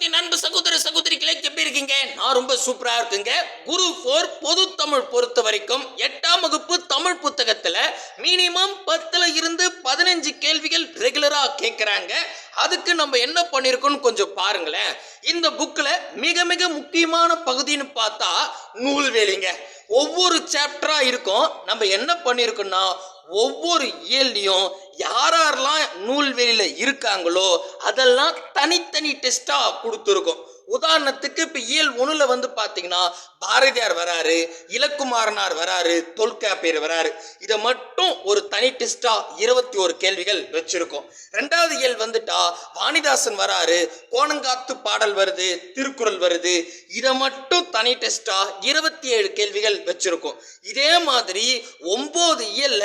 வணக்கம் நண்பு சகோதர சகோதரிகளே எப்படி இருக்கீங்க? நான் ரொம்ப சூப்பரா இருக்குங்க. குரு ஃபோர் பொது தமிழ் பொறுத்த வரைக்கும் எட்டாம் வகுப்பு தமிழ் புத்தகத்துல மினிமம் பத்துல இருந்து பதினஞ்சு கேள்விகள் ரெகுலரா கேட்குறாங்க அதுக்கு நம்ம என்ன பண்ணிருக்கோம்னு கொஞ்சம் பாருங்களேன். இந்த புக்கில் மிக மிக முக்கியமான பகுதின்னு பார்த்தா நூல்வேலிங்க. ஒவ்வொரு சாப்டராக இருக்கும். நம்ம என்ன பண்ணியிருக்கோம்னா ஒவ்வொரு இயல்லையும் யார் யாரெல்லாம் நூல்வெளியில் இருக்காங்களோ அதெல்லாம் தனித்தனி டெஸ்ட்டாக கொடுத்துருக்கோம். உதாரணத்துக்கு இப்போ இயல் ஒன்றில் வந்து பார்த்தீங்கன்னா பாரதியார் வராரு இலக்குமாரனார் வராரு தொல்காப்பியர் வராரு. இதை மட்டும் ஒரு தனி டெஸ்ட்டாக இருபத்தி ஒரு கேள்விகள் வச்சுருக்கோம். ரெண்டாவது இயல் வந்துட்டா வாணிதாசன் வராரு கோணங்காத்து பாடல் வருது திருக்குறள் வருது. இதை மட்டும் தனி டெஸ்ட்டாக இருபத்தி ஏழு கேள்விகள் வச்சுருக்கோம். இதே மாதிரி ஒம்பது இயல்ல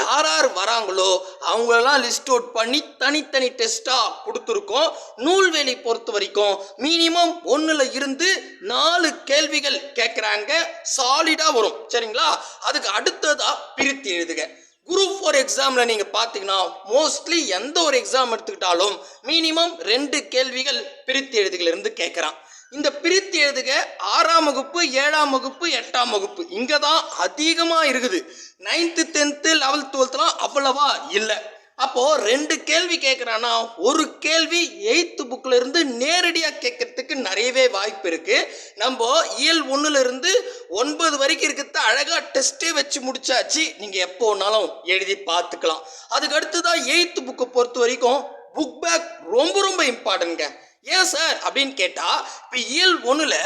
யார் யார் வராங்களோ அவங்களெல்லாம் லிஸ்ட் அவுட் பண்ணி தனித்தனி டெஸ்ட்டாக கொடுத்துருக்கோம். நூல்வேலி பொறுத்த வரைக்கும் மினிமம் ஒன்றில் இருந்து நாலு கேள்விகள் கேட்குறாங்க சாலிடாக வரும். சரிங்களா? அதுக்கு அடுத்ததாக பிரித்து எழுதுக. குரூப் ஃபோர் எக்ஸாமில் நீங்கள் பார்த்தீங்கன்னா மோஸ்ட்லி எந்த ஒரு எக்ஸாம் எடுத்துக்கிட்டாலும் மினிமம் ரெண்டு கேள்விகள் பிரித்து எழுதுகளிலிருந்து கேட்குறான் இந்த பிரித்து எழுதுக ஆறாம் வகுப்பு ஏழாம் வகுப்பு எட்டாம் வகுப்பு. இங்கே தான் அதிகமாக இருக்குது நைன்த்து டென்த்து லெவல்த் டுவெல்த்லாம் அவ்வளவா இல்லை. அப்போது ரெண்டு கேள்வி கேட்குறான்னா ஒரு கேள்வி எயித்து புக்கில் இருந்து நேரடியாக கேட்கறதுக்கு நிறையவே வாய்ப்பு இருக்குது நம்ம இயல் ஒன்றுலேருந்து ஒன்பது வரைக்கும் இருக்கிறத அழகாக டெஸ்ட்டே வச்சு முடிச்சாச்சு. நீங்கள் எப்போ வேணாலும் எழுதி பார்த்துக்கலாம். அதுக்கு அடுத்ததான் எயித்து புக்கை பொறுத்த வரைக்கும் புக் பேக் ரொம்ப ரொம்ப இம்பார்ட்டன்ட்ங்க ஏன் சார் அப்படின்னு கேட்டால் இப்போ இயல் ஒன்றில்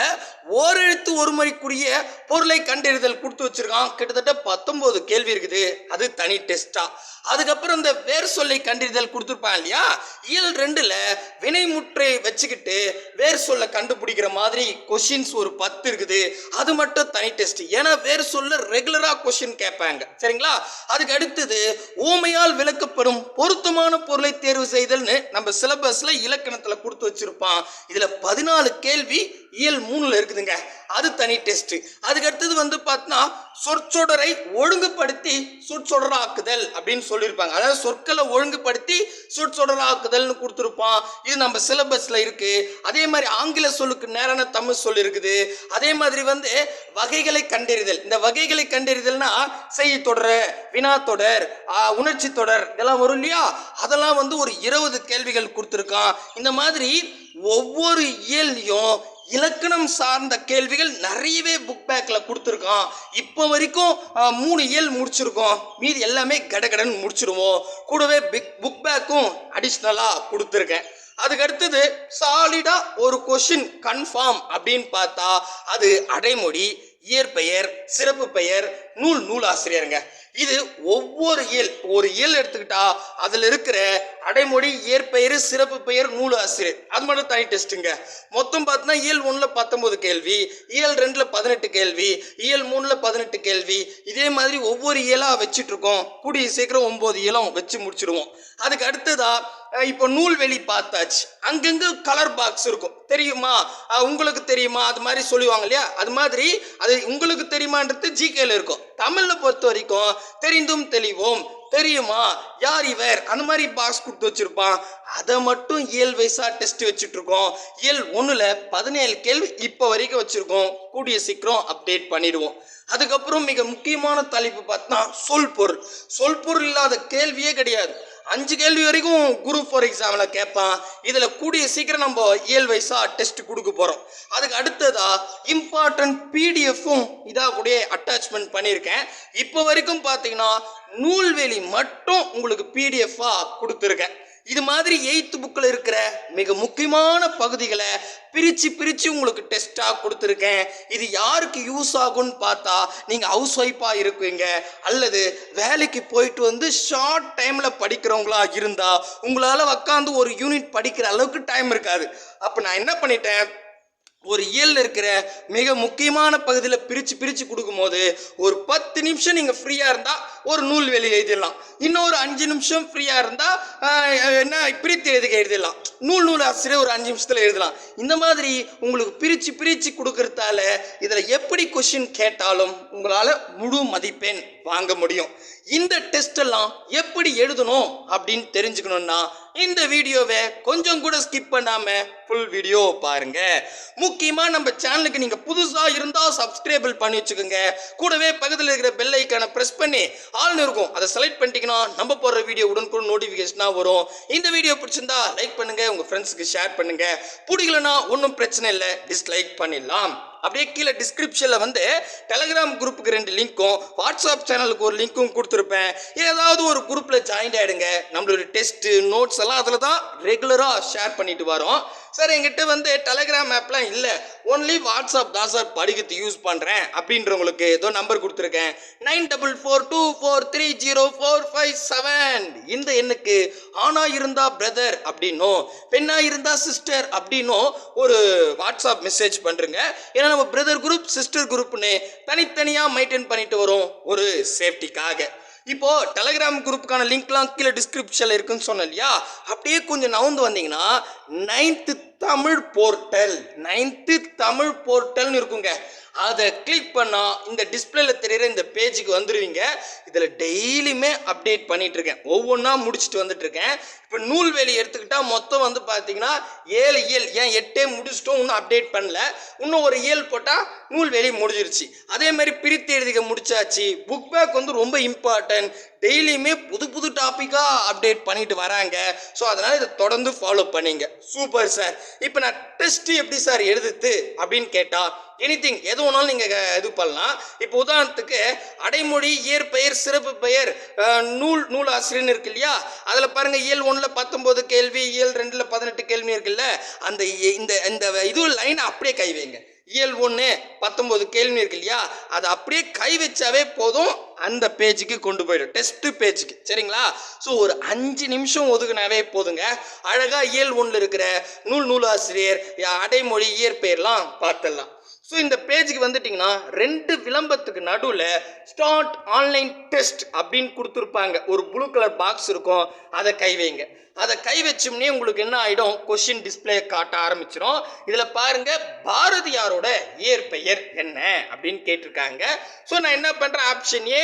ஓரெழுத்து ஒரு மணிக்குரிய பொருளை கண்டறிதல் கொடுத்து வச்சுருக்கான். கிட்டத்தட்ட பத்தொம்போது கேள்வி இருக்குது. அது தனி டெஸ்ட்டாக அதுக்கப்புறம் இந்த வேர் சொல்லை கண்டறிதல் கொடுத்துருப்பான் இல்லையா? இயல் ரெண்டில் வினைமுற்றை வச்சுக்கிட்டு வேர் சொல்லை கண்டுபிடிக்கிற மாதிரி கொஷின்ஸ் ஒரு பத்து இருக்குது. அது மட்டும் தனி டெஸ்ட் ஏன்னா வேர் சொல்ல ரெகுலராக கொஷின் கேட்பாங்க. சரிங்களா? அதுக்கு அடுத்தது ஊமையால் விளக்கப்படும் பொருத்தமான பொருளை தேர்வு செய்தல்னு நம்ம சிலபஸில் இலக்கணத்தில் கொடுத்து வச்சிருப்பான். இதில் பதினாலு கேள்வி இயல் மூணில் இருக்குதுங்க. அது தனி டெஸ்ட் அதுக்கு அடுத்தது வந்து பார்த்தீங்கன்னா சொற்சொடரை ஒழுங்குபடுத்தி சொற்சொடராக்குதல் அப்படின்னு சொல்லியிருப்பாங்க. அதாவது சொற்களை ஒழுங்குபடுத்தி சொற்சொடராக்குதல்னு கொடுத்துருப்பான். இது நம்ம சிலபஸில் இருக்குது அதே மாதிரி ஆங்கில சொல்லுக்கு நேரான தமிழ் சொல் இருக்குது. அதே மாதிரி வந்து வகைகளை கண்டறிதல். இந்த வகைகளை கண்டறிதல்னா செய்தி தொடர் வினா தொடர் உணர்ச்சி தொடர் இதெல்லாம் வரும் இல்லையா? அதெல்லாம் வந்து ஒரு இருபது கேள்விகள் கொடுத்துருக்கான். இந்த மாதிரி ஒவ்வொரு இயல்லையும் இலக்கணம் சார்ந்த கேள்விகள் நிறையவே புக் பேக்கில் கொடுத்துருக்கான். இப்போ வரைக்கும் மூணு இயல் முடிச்சிருக்கோம். மீதி எல்லாமே கடகடன்னு முடிச்சிருவோம். கூடவே பிக் புக் பேக்கும் அடிஷ்னலாக கொடுத்துருக்கேன். அதுக்கு அடுத்தது சாலிடாக ஒரு கொஷின் கன்ஃபார்ம் அப்படின்னு பார்த்தா அது அடைமொழி இயற்பெயர் சிறப்பு பெயர் நூல் நூலாசிரியருங்க. இது ஒவ்வொரு இயல். ஒரு இயல் எடுத்துக்கிட்டா அதில் இருக்கிற அடைமொழி இயற்பெயர் சிறப்பு பெயர் நூல் ஆசிரியர். அது மட்டும் தனி டெஸ்ட்டுங்க மொத்தம் பார்த்தீங்கன்னா இயல் ஒன்றில் பத்தொம்போது கேள்வி இயல் ரெண்டில் பதினெட்டு கேள்வி இயல் மூணில் பதினெட்டு கேள்வி. இதே மாதிரி ஒவ்வொரு இயலாக வச்சுட்ருக்கோம். கூடிய சீக்கிரம் ஒம்பது இயலும் வச்சு முடிச்சிடுவோம். அதுக்கு அடுத்ததா இப்போ நூல்வெளி பார்த்தாச்சு. அங்கங்க கலர் பாக்ஸ் இருக்கும். தெரியுமா? உங்களுக்கு தெரியுமா? அது மாதிரி சொல்லுவாங்க இல்லையா? அது மாதிரி அது உங்களுக்கு தெரியுமான்றது ஜிகேல இருக்கும். தமிழில் பொறுத்த வரைக்கும் தெரிந்தும் தெளிவோம். தெரியுமா? யார் இவர்? அந்த மாதிரி பாக்ஸ் கொடுத்து வச்சிருப்பான். அதை மட்டும் இயல் வயசா டெஸ்ட் வச்சுட்டு இருக்கோம் இயல் ஒன்றில் பதினேழு கேள்வி இப்போ வரைக்கும் வச்சுருக்கோம். கூடிய சீக்கிரம் அப்டேட் பண்ணிடுவோம். அதுக்கப்புறம் மிக முக்கியமான தலைப்பு பார்த்தா சொல் பொருள். சொல் பொருள் இல்லாத கேள்வியே கிடையாது. அஞ்சு கேள்வி வரைக்கும் குரூப் ஃபோர் எக்ஸாமில் கேட்பான். இதில் கூடிய சீக்கிரம் நம்ம இயல் வைஸாக டெஸ்ட் கொடுக்க போகிறோம் அதுக்கு அடுத்ததா இம்பார்ட்டன்ட் பிடிஎஃப்பும் இதாக கூட அட்டாச்மெண்ட் பண்ணியிருக்கேன். இப்போ வரைக்கும் பார்த்தீங்கன்னா நூல்வெளி மட்டும் உங்களுக்கு பிடிஎஃபாக கொடுத்துருக்கேன். இது மாதிரி எயித்து புக்கில் இருக்கிற மிக முக்கியமான பகுதிகளை பிரித்து பிரித்து உங்களுக்கு டெஸ்ட்டாக கொடுத்துருக்கேன். இது யாருக்கு யூஸ் ஆகும்னு பார்த்தா நீங்கள் ஹவுஸ் ஒய்ஃபாக இருக்குவீங்க அல்லது வேலைக்கு போயிட்டு வந்து ஷார்ட் டைமில் படிக்கிறவங்களா இருந்தால் உங்களால் உக்காந்து ஒரு யூனிட் படிக்கிற அளவுக்கு டைம் இருக்காது. அப்போ நான் என்ன பண்ணிட்டேன்? ஒரு இயலில் இருக்கிற மிக முக்கியமான பகுதியில் பிரித்து பிரித்து கொடுக்கும்போது ஒரு பத்து நிமிஷம் நீங்கள் ஃப்ரீயாக இருந்தால் ஒரு நூல் வெளி எழுதிடலாம். இன்னொரு அஞ்சு நிமிஷம் ஃப்ரீயாக இருந்தால் என்ன பிரித்து எழுதுக்க எழுதிடலாம். நூல் நூல் ஆசிரியர் ஒரு அஞ்சு நிமிஷத்தில் எழுதலாம். இந்த மாதிரி உங்களுக்கு பிரித்து பிரித்து கொடுக்கறதால இதில் எப்படி கொஷின் கேட்டாலும் உங்களால் முழு மதிப்பெண் வாங்க முடியும். இந்த டெஸ்ட் எல்லாம் எப்படி எழுதணும் அப்படின்னு தெரிஞ்சுக்கணுன்னா இந்த வீடியோவை கொஞ்சம் கூட ஸ்கிப் பண்ணாம ஃபுல் வீடியோ பாருங்க. முக்கியமா நம்ம சேனலுக்கு நீங்க புதுசா இருந்தா சப்ஸ்கிரைபிள் பண்ணி வச்சுக்கோங்க. கூடவே பக்கத்தில் இருக்கிற பெல் ஐக்கானை பிரஸ் பண்ணி ஆள்னு இருக்கும். அதை செலக்ட் பண்ணிட்டீங்கன்னா நம்ம போடுற வீடியோ உடனுக்குடன் நோட்டிஃபிகேஷனாக வரும். இந்த வீடியோ பிடிச்சிருந்தா லைக் பண்ணுங்க உங்க ஃப்ரெண்ட்ஸுக்கு ஷேர் பண்ணுங்க. பிடிக்கலன்னா ஒன்றும் பிரச்சனை இல்லை டிஸ்லைக் பண்ணிடலாம். அப்படியே கீழே டிஸ்கிரிப்ஷனில் வந்து டெலகிராம் குரூப்புக்கு ரெண்டு லிங்க்கும் வாட்ஸ்அப் சேனலுக்கு ஒரு லிங்க்கும் கொடுத்துருப்பேன். ஏதாவது ஒரு குரூப்பில் ஜாயின் ஆகிடுங்க நம்மளோட டெஸ்ட்டு நோட்ஸ் எல்லாம் அதில் தான் ரெகுலராக ஷேர் பண்ணிட்டு வரோம். சார் எங்கிட்ட வந்து டெலகிராம் ஆப்லாம் இல்லை. ஒன்லி வாட்ஸ்அப் தான் சார் படிக்கிறது யூஸ் பண்ணுறேன் அப்படின்றவங்களுக்கு ஏதோ நம்பர் கொடுத்துருக்கேன். Nine double four two four three zero four five seven. இந்த எண்ணுக்கு ஆணாக இருந்தால் பிரதர் அப்படின்னும் பெண்ணாக இருந்தால் சிஸ்டர் அப்படின்னும் ஒரு வாட்ஸ்அப் மெசேஜ் பண்ணுறங்க ஏன்னா நம்ம பிரதர் குரூப் சிஸ்டர் குரூப்னு தனித்தனியாக மெயின்டைன் பண்ணிட்டு வரோம் ஒரு சேஃப்டிக்காக இப்போ டெலகிராம் குரூப்புக்கான லிங்க்லாம் கீழே டிஸ்கிரிப்ஷனில் இருக்குன்னு சொன்னேன் இல்லையா? அப்படியே கொஞ்சம் நவுந்து வந்தீங்கன்னா ninth Tamil portal ninth Tamil போர்ட்டல்னு இருக்குங்க. அதை கிளிக் பண்ணால் இந்த டிஸ்பிளேல தெரியுற இந்த பேஜுக்கு வந்துடுவீங்க இதில் டெய்லியுமே அப்டேட் பண்ணிட்டு இருக்கேன் ஒவ்வொன்றா முடிச்சுட்டு வந்துட்டுருக்கேன். இப்போ நூல்வேலி எடுத்துக்கிட்டால் மொத்தம் வந்து பார்த்தீங்கன்னா ஏழு இயல். ஏன் எட்டே முடிச்சிட்டோம் இன்னும் அப்டேட் பண்ணல. இன்னும் ஒரு இயல் போட்டால் நூல்வேலி முடிஞ்சிருச்சு. அதே மாதிரி பிரித்து எழுதிக்க முடிச்சாச்சு. புக் பேக் வந்து ரொம்ப இம்பார்ட்டன்ட் டெய்லியுமே புது புது டாப்பிக்காக அப்டேட் பண்ணிட்டு வராங்க. ஸோ அதனால் இதை தொடர்ந்து ஃபாலோ பண்ணிங்க. சூப்பர் சார் இப்போ நான் டெஸ்ட் எப்படி சார் எழுதுது அப்படின்னு கேட்டால் எனிதிங் எது வேணாலும் நீங்கள் இது பண்ணலாம். இப்போ உதாரணத்துக்கு அடைமொழி இயற்பெயர் சிறப்பு பெயர் நூல் நூல் ஆசிரியர்னு இருக்கு இல்லையா? அதில் பாருங்கள் இயல் ஒன்றில் பத்தொம்போது கேள்வி இயல் ரெண்டில் பதினெட்டு கேள்வி இருக்குல்ல? அந்த இந்த இந்த இது லைனை அப்படியே கை வைங்க. இயல் ஒன்று பத்தொம்போது கேள்வி இருக்கு இல்லையா? அதை அப்படியே கை வச்சாவே போதும். அந்த பேஜுக்கு கொண்டு போயிடும். டெஸ்ட் பேஜுக்கு. சரிங்களா? ஸோ ஒரு அஞ்சு நிமிஷம் ஒதுக்குனாவே போதுங்க. அழகாக இயல் ஒன்றில் இருக்கிற நூல் நூலாசிரியர் அடைமொழி இயற்பெயர்லாம் பார்த்துடலாம். ஸோ இந்த பேஜுக்கு வந்துட்டிங்கன்னா ரெண்டு விளம்பரத்துக்கு நடுவில் ஸ்டார்ட் ஆன்லைன் டெஸ்ட் அப்படின்னு கொடுத்துருப்பாங்க. ஒரு ப்ளூ கலர் பாக்ஸ் இருக்கும். அதை கை வைங்க. அதை கை வச்சோம்னே உங்களுக்கு என்ன ஆகிடும் கொஷின் டிஸ்ப்ளே காட்ட ஆரம்பிச்சிடும் இதில் பாருங்க பாரதியாரோட இயற்பெயர் என்ன அப்படின்னு கேட்டிருக்காங்க. ஸோ நான் என்ன பண்ணுறேன் ஆப்ஷன் ஏ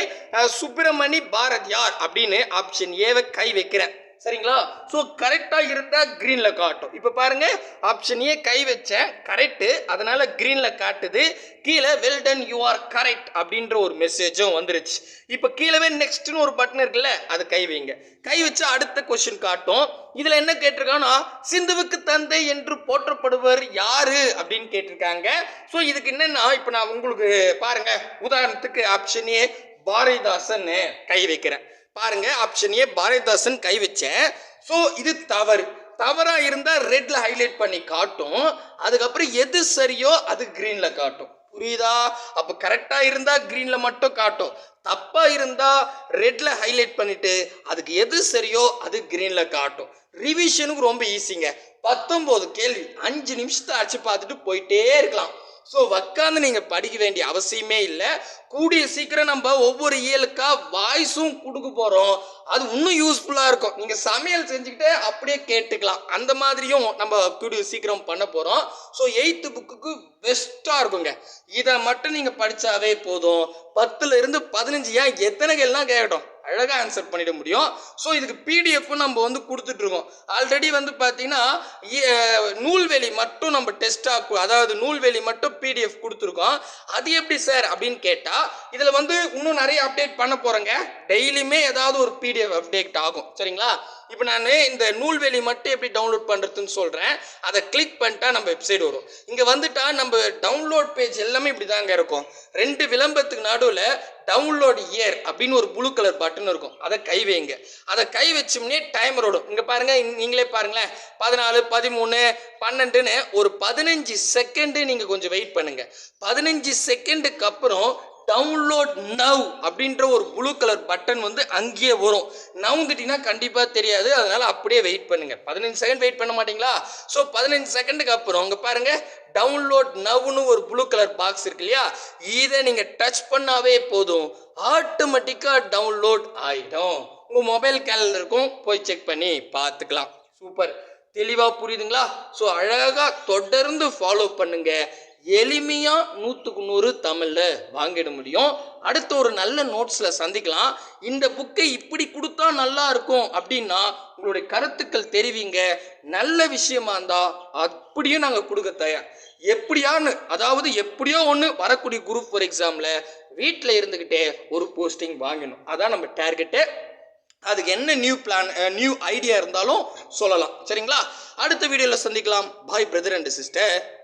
சுப்பிரமணி பாரதியார் அப்படின்னு ஆப்ஷன் ஏவை கை வைக்கிறேன். சரிங்களா? ஸோ கரெக்டாக இருந்தால் க்ரீனில் காட்டும். இப்போ பாருங்கள் ஆப்ஷன் ஏ கை வச்சேன் கரெக்டு அதனால் க்ரீனில் காட்டுது. கீழே well done you are correct அப்படின்ற ஒரு மெசேஜும் வந்துருச்சு. இப்போ கீழவே நெக்ஸ்ட்னு ஒரு பட்டன் இருக்குல்ல அது கை வைங்க. கை வச்சு அடுத்த கொஷின் காட்டும். இதில் என்ன கேட்டிருக்காங்கன்னா சிந்துவுக்கு தந்தை என்று போற்றப்படுவர் யாரு அப்படின்னு கேட்டிருக்காங்க. ஸோ இதுக்கு என்னென்னா இப்போ நான் உங்களுக்கு பாருங்கள் உதாரணத்துக்கு ஆப்ஷன் ஏ பாரதிதாசன் கை வைக்கிறேன். பாருங்க ஆப்ஷன் ஏ பாரதிதாசன் கை வச்சேன். ஸோ இது தவறு. தவறா இருந்தால் ரெட்ல ஹைலைட் பண்ணி காட்டும். அதுக்கப்புறம் எது சரியோ அது கிரீன்ல காட்டும். புரியுதா? அப்போ கரெக்டாக இருந்தால் க்ரீனில் மட்டும் காட்டும். தப்பாக இருந்தால் ரெட்டில் ஹைலைட் பண்ணிவிட்டு அதுக்கு எது சரியோ அது க்ரீனில் காட்டும். ரிவிஷனுக்கு ரொம்ப ஈஸிங்க பத்தொம்போது கேள்வி. அஞ்சு நிமிஷத்தை அடிச்சு பார்த்துட்டு போயிட்டே இருக்கலாம். ஸோ உக்காந்து நீங்கள் படிக்க வேண்டிய அவசியமே இல்லை. கூடிய சீக்கிரம் நம்ம ஒவ்வொரு இயலுக்காக வாய்ஸும் கொடுக்க போகிறோம் அது இன்னும் யூஸ்ஃபுல்லாக இருக்கும். நீங்கள் சமையல் செஞ்சுக்கிட்டே அப்படியே கேட்டுக்கலாம். அந்த மாதிரியும் நம்ம கூடிய சீக்கிரம் பண்ண போகிறோம் ஸோ எயித்து புக்குக்கு பெஸ்ட்டாக இருக்குங்க. இதை மட்டும் நீங்கள் படித்தாவே போதும். பத்துலேருந்து பதினஞ்சு ஏன் எத்தனை கேள்லாம் கேட்கட்டும் அழகாக ஆன்சர் பண்ணிட முடியும். ஸோ இதுக்கு பிடிஎஃப்பும் நம்ம வந்து கொடுத்துட்ருக்கோம் ஆல்ரெடி வந்து பார்த்தீங்கன்னா இ- நூல்வெளி மட்டும் நம்ம டெஸ்ட்டாக அதாவது நூல்வெளி மட்டும் பிடிஎஃப் கொடுத்துருக்கோம். அது எப்படி சார் அப்படின்னு கேட்டால் இதில் வந்து இன்னும் நிறைய அப்டேட் பண்ண போகிறேங்க டெய்லியுமே ஏதாவது ஒரு பிடிஎஃப் அப்டேட் ஆகும். சரிங்களா? இப்போ நான் இந்த நூல்வெளி மட்டும் எப்படி டவுன்லோட் பண்ணுறதுன்னு சொல்கிறேன் அதை கிளிக் பண்ணிட்டா நம்ம வெப்சைட் வரும். இங்கே வந்துட்டா நம்ம டவுன்லோட் பேஜ் எல்லாமே இப்படி தாங்க இருக்கும். ரெண்டு விளம்பரத்துக்கு நடுவில் டவுன்லோட் இயர் அப்படின்னு ஒரு ப்ளூ கலர் பட்டன் இருக்கும். அதை கை வைங்க. அதை கை வச்சோம்னே டைமர் ஓடும். இங்கே பாருங்கள் நீங்களே பாருங்களேன். பதினாலு பதிமூணு பன்னெண்டுன்னு ஒரு பதினஞ்சு செகண்டு நீங்கள் கொஞ்சம் வெயிட் பண்ணுங்கள் பதினஞ்சு செகண்டுக்கு அப்புறம் டவுன்லோட் நவ் அப்படின்ற ஒரு ப்ளூ கலர் பட்டன் வந்து அங்கேயே வரும். நவுந்துட்டீங்கன்னா கண்டிப்பாக தெரியாது. அதனால அப்படியே வெயிட் பண்ணுங்கள் பதினஞ்சு செகண்ட் வெயிட் பண்ண மாட்டீங்களா? ஸோ பதினஞ்சு செகண்டுக்கு அப்புறம் அங்கே பாருங்கள் டவுன்லோட் நவ்னு ஒரு ப்ளூ கலர் பாக்ஸ் இருக்கு இல்லையா? இதை நீங்கள் டச் பண்ணாவே போதும். ஆட்டோமேட்டிக்காக டவுன்லோட் ஆகிடும் உங்கள் மொபைல் கேலண்டர் இருக்கும் போய் செக் பண்ணி பார்த்துக்கலாம். சூப்பர் தெளிவாக புரியுதுங்களா? ஸோ அழகாக தொடர்ந்து ஃபாலோ பண்ணுங்கள் எளிமையாக நூற்றுக்கு நூறு தமிழில் வாங்கிட முடியும். அடுத்த ஒரு நல்ல நோட்ஸில் சந்திக்கலாம். இந்த புக்கை இப்படி கொடுத்தா நல்லா இருக்கும் அப்படின்னா உங்களுடைய கருத்துக்கள் தெரிவிங்க. நல்ல விஷயமா இருந்தால் அப்படியும் நாங்கள் கொடுக்க தயார். எப்படியான்னு அதாவது எப்படியோ ஒன்று வரக்கூடிய குரூப் ஃபார் எக்ஸாமில் வீட்டில் இருந்துக்கிட்டே ஒரு போஸ்டிங் வாங்கணும். அதான் நம்ம டார்கெட்டு அதுக்கு என்ன நியூ பிளான் நியூ ஐடியா இருந்தாலும் சொல்லலாம். சரிங்களா? அடுத்த வீடியோவில் சந்திக்கலாம். பாய் பிரதர் அண்ட் சிஸ்டர்